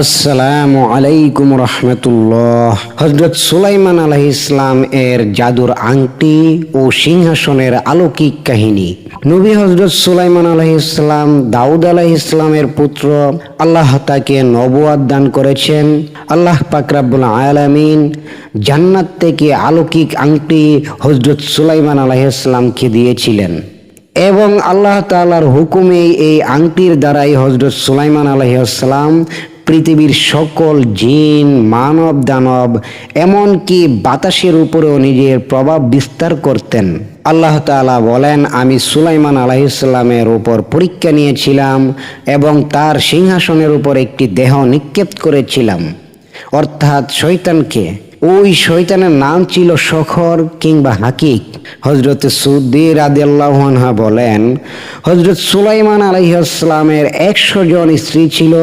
আসসালামু আলাইকুম রহমতুল্লাহ। হজরত সুলাইমান আলাহ ইসলাম এর জাদুর আংটি ও সিংহাসনের আলৌকিক কাহিনী। নবী হজরত সুলাইমান আলাহ ইসলাম দাউদ আলাহ ইসলামের পুত্র, আল্লাহ তাকে নবুয়াদ দান করেছেন। আল্লাহ পাকরাবুল আলামিন জান্নাত থেকে আলৌকিক আংটি হজরত সুলাইমান আলাহ ইসলামকে দিয়েছিলেন। এবং আল্লাহ তাআলার হুকুমে এই আংটির দ্বারাই হজরত সুলাইমান আলহিসাল্লাম পৃথিবীর সকল জিন, মানব, দানব, এমনকি বাতাসের উপরেও নিজের প্রভাব বিস্তার করতেন। আল্লাহ তাআলা বলেন, আমি সুলাইমান আলাইসাল্লামের উপর পরীক্ষা নিয়েছিলাম এবং তার সিংহাসনের উপর একটি দেহ নিক্ষেপ করেছিলাম। অর্থাৎ শৈতানকে ওই শৈতানের নাম ছিল শখর কিংবা হাকিক। হজরত সুদ্দির আদিয়াল্লাহা বলেন হজরত সুলাইমান আলহিহাস্লামের একশো জন স্ত্রী ছিল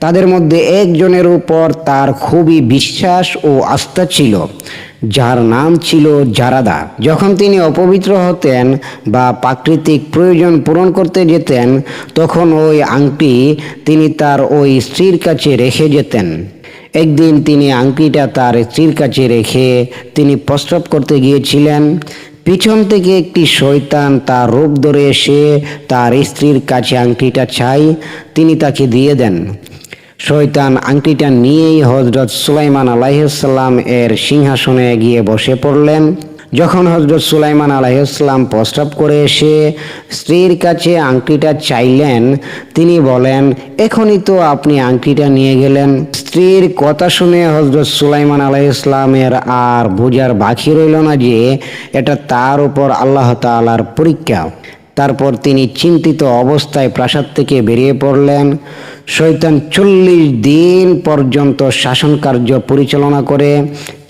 তাদের মধ্যে একজনের উপর তার খুবই বিশ্বাস ও আস্থা ছিল, যার নাম ছিল জারাদা। যখন তিনি অপবিত্র হতেন বা প্রাকৃতিক প্রয়োজন পূরণ করতে যেতেন, তখন ওই আংটি তিনি তার ওই স্ত্রীর কাছে রেখে যেতেন। একদিন তিনি আংটিটা তার স্ত্রীর কাছে রেখে তিনি প্রস্রাব করতে গিয়েছিলেন। পিছন থেকে একটি শয়তান তার রূপ ধরে এসে তার স্ত্রীর কাছে আংটিটা চাই, তিনি তাকে দিয়ে দেন। শয়তান আংটিটা নিয়েই হজরত সুলাইমান আলাইসাল্লাম এর সিংহাসনে গিয়ে বসে পড়লেন। যখন হজরত সুলাইমান আলাইসাল্লাম প্রস্তাব করে এসে স্ত্রীর কাছে আংটিটা চাইলেন, তিনি বলেন, এখনই তো আপনি আংটিটা নিয়ে গেলেন। স্ত্রীর কথা শুনে হজরত সুলাইমান আলাইসলামের আর বোঝার বাকি রইল না যে এটা তার উপর আল্লাহ তালার পরীক্ষা। তারপর তিনি চিন্তিত অবস্থায় প্রাসাদ থেকে বেরিয়ে পড়লেন। শৈতান চল্লিশ দিন পর্যন্ত শাসন কার্য পরিচালনা করে,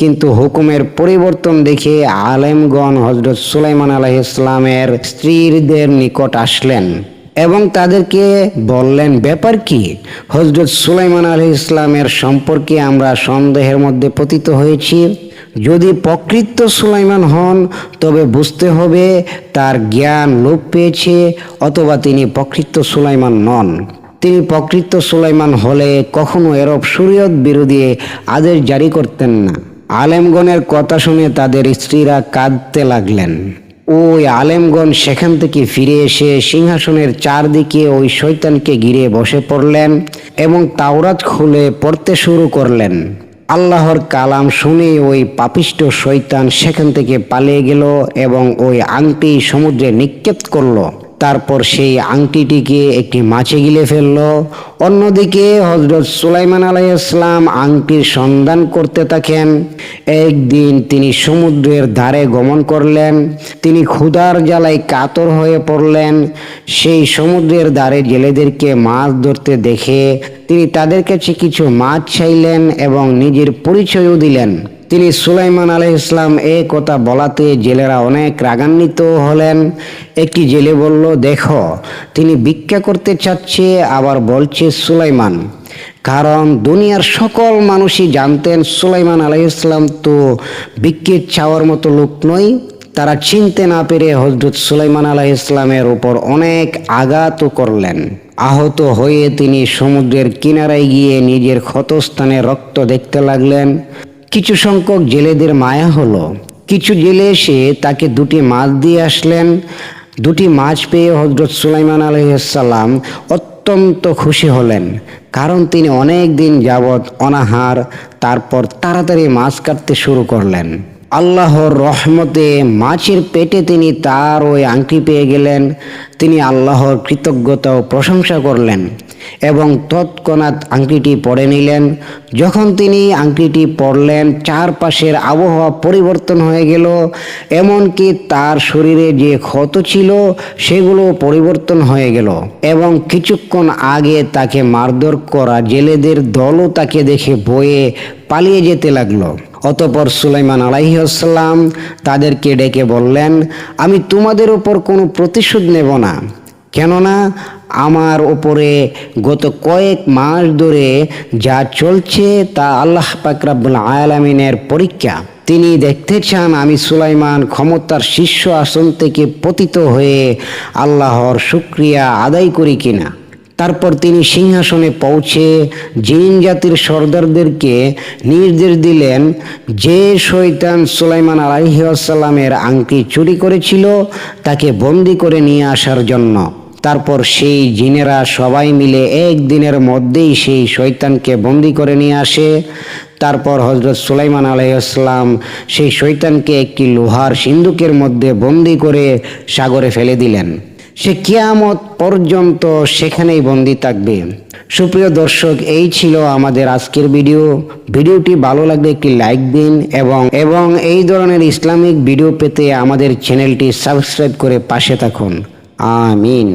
কিন্তু হুকুমের পরিবর্তন দেখে আলেমগণ হজরত সুলাইমান আলহ ইসলামের স্ত্রীদের নিকট আসলেন। এবং তাদেরকে বললেন, ব্যাপার কি? হজরত সুলাইমান আলহ ইসলামের সম্পর্কে আমরা সন্দেহের মধ্যে পতিত হয়েছি। যদি প্রকৃত সুলাইমান হন, তবে বুঝতে হবে তার জ্ঞান লোপ পেয়েছে অথবা তিনি প্রকৃত সুলাইমান নন। তিনি প্রকৃত সুলাইমান হলে কখনো এরব শরীয়ত বিরোধী আদেশ জারি করতেন না। আলেমগণের কথা শুনে তাদের স্ত্রীরা কাঁদতে লাগলেন। ওই আলেমগণ সেখান থেকে ফিরে এসে সিংহাসনের চারদিকে ওই শৈতানকে ঘিরে বসে পড়লেন এবং তাওরাত খুলে পড়তে শুরু করলেন। আল্লাহর কালাম শুনে ওই পাপিষ্ট শৈতান সেখান থেকে পালিয়ে গেল এবং ওই আংটি সমুদ্রে নিক্ষেপ করল। তারপর সেই আংটিটিকে একটি মাছে গিলে ফেলল। অন্যদিকে হজরত সুলাইমান আলাইসলাম আংটির সন্ধান করতে থাকেন। একদিন তিনি সমুদ্রের ধারে গমন করলেন। তিনি ক্ষুধার জ্বালায় কাতর হয়ে পড়লেন। সেই সমুদ্রের ধারে জেলেদেরকে মাছ ধরতে দেখে তিনি তাদের কাছে কিছু মাছ চাইলেন এবং নিজের পরিচয়ও দিলেন। তিনি সুলাইমান আলহ ইসলাম এ কথা বলাতে জেলেরা অনেক রাগান্বিত হলেন। একটি জেলে বলল, দেখো, তিনি ভিক্ষা করতে চাচ্ছে, আবার বলছে সুলাইমান। কারণ দুনিয়ার সকল মানুষই জানতেন সুলাইমান আলহ ইসলাম তো ভিক্ষের চাওয়ার মতো লোক নয়। তারা চিনতে না পেরে হজরত সুলাইমান আলাহ ইসলামের উপর অনেক আঘাত করলেন। আহত হয়ে তিনি সমুদ্রের কিনারায় গিয়ে নিজের ক্ষতস্থানে রক্ত দেখতে লাগলেন। কিছু সংখ্যক জেলেদের মায়া হলো। কিছু জেলে এসে তাকে দুটি মাছ দিয়ে আসলেন। দুটি মাছ পেয়ে হজরত সুলাইমান আলহিসাল্লাম অত্যন্ত খুশি হলেন। কারণ তিনি অনেক দিন যাবৎ অনাহার, তারপর তাড়াতাড়ি মাছ কাটতে শুরু করলেন। আল্লাহর রহমতে মাছের পেটে তিনি তার ওই আংটি পেয়ে গেলেন। তিনি আল্লাহর কৃতজ্ঞতা ও প্রশংসা করলেন। এবং তৎক্ষণাৎ আংটিটি পরে নিলেন। যখন তিনি আংটিটি পরলেন, চারপাশের আবহাওয়া পরিবর্তন হয়ে গেল, এমনকি তার শরীরে যে ক্ষত ছিল, সেগুলো পরিবর্তন হয়ে গেল এবং কিছুক্ষণ আগে তাকে মারধর করা জেলেদের দলও তাকে দেখে বয়ে পালিয়ে যেতে লাগল। অতপর সুলাইমান আলাইসাল্লাম তাদেরকে ডেকে বললেন, আমি তোমাদের ওপর কোনো প্রতিশোধ নেব না। কেননা আমার ওপরে গত কয়েক মাস ধরে যা চলছে তা আল্লাহ পাকরাবুল আয়ালামিনের পরীক্ষা। তিনি দেখতে চান আমি সুলাইমান ক্ষমতার শীর্ষ আসন থেকে পতিত হয়ে আল্লাহর শুক্রিয়া আদায় করি কিনা। তারপর তিনি সিংহাসনে পৌঁছে জিন জাতির সর্দারদেরকে নির্দেশ দিলেন, যে শৈতান সুলাইমান আলাইসাল্লামের আংটি চুরি করেছিল, তাকে বন্দি করে নিয়ে আসার জন্য। তারপর সেই জিনেরা সবাই মিলে একদিনের মধ্যেই সেই শৈতানকে বন্দি করে নিয়ে আসে। তারপর হজরত সুলাইমান আলাইসলাম সেই শৈতানকে একটি লোহার সিন্ধুকের মধ্যে বন্দি করে সাগরে ফেলে দিলেন। সে কিয়ামত পর্যন্ত সেখানেই বন্দি থাকবে। সুপ্রিয় দর্শক, এই ছিল আমাদের আজকের ভিডিও। ভিডিওটি ভালো লাগলে একটি লাইক দিন এবং এবং এই ধরনের ইসলামিক ভিডিও পেতে আমাদের চ্যানেলটি সাবস্ক্রাইব করে পাশে থাকুন। আমিন।